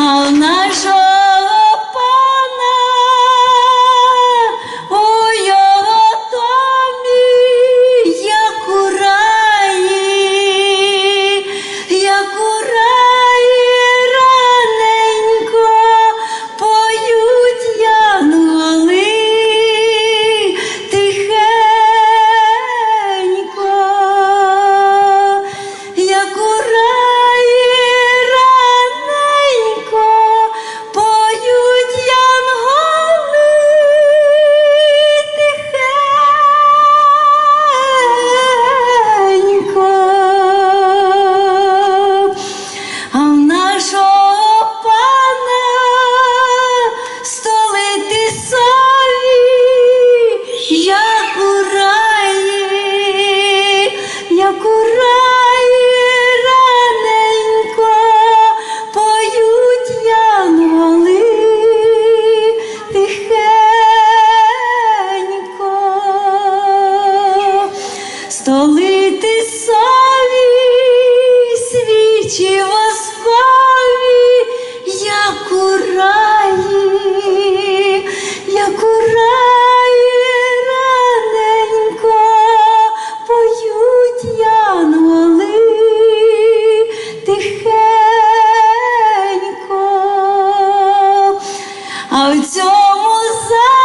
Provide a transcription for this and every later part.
а в нашого очі ласкові, як у раї, як у раї раненько поють янголи тихенько, а в цьому залі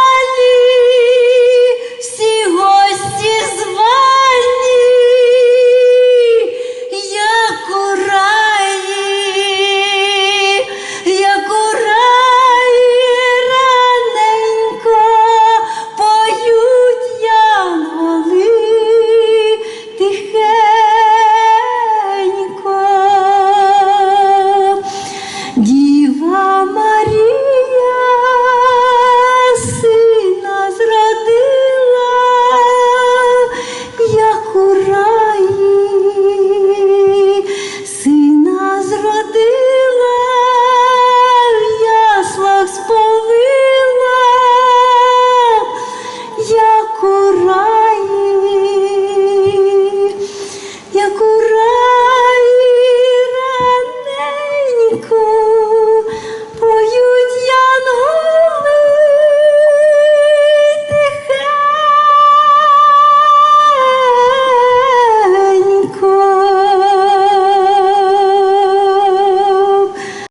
cool.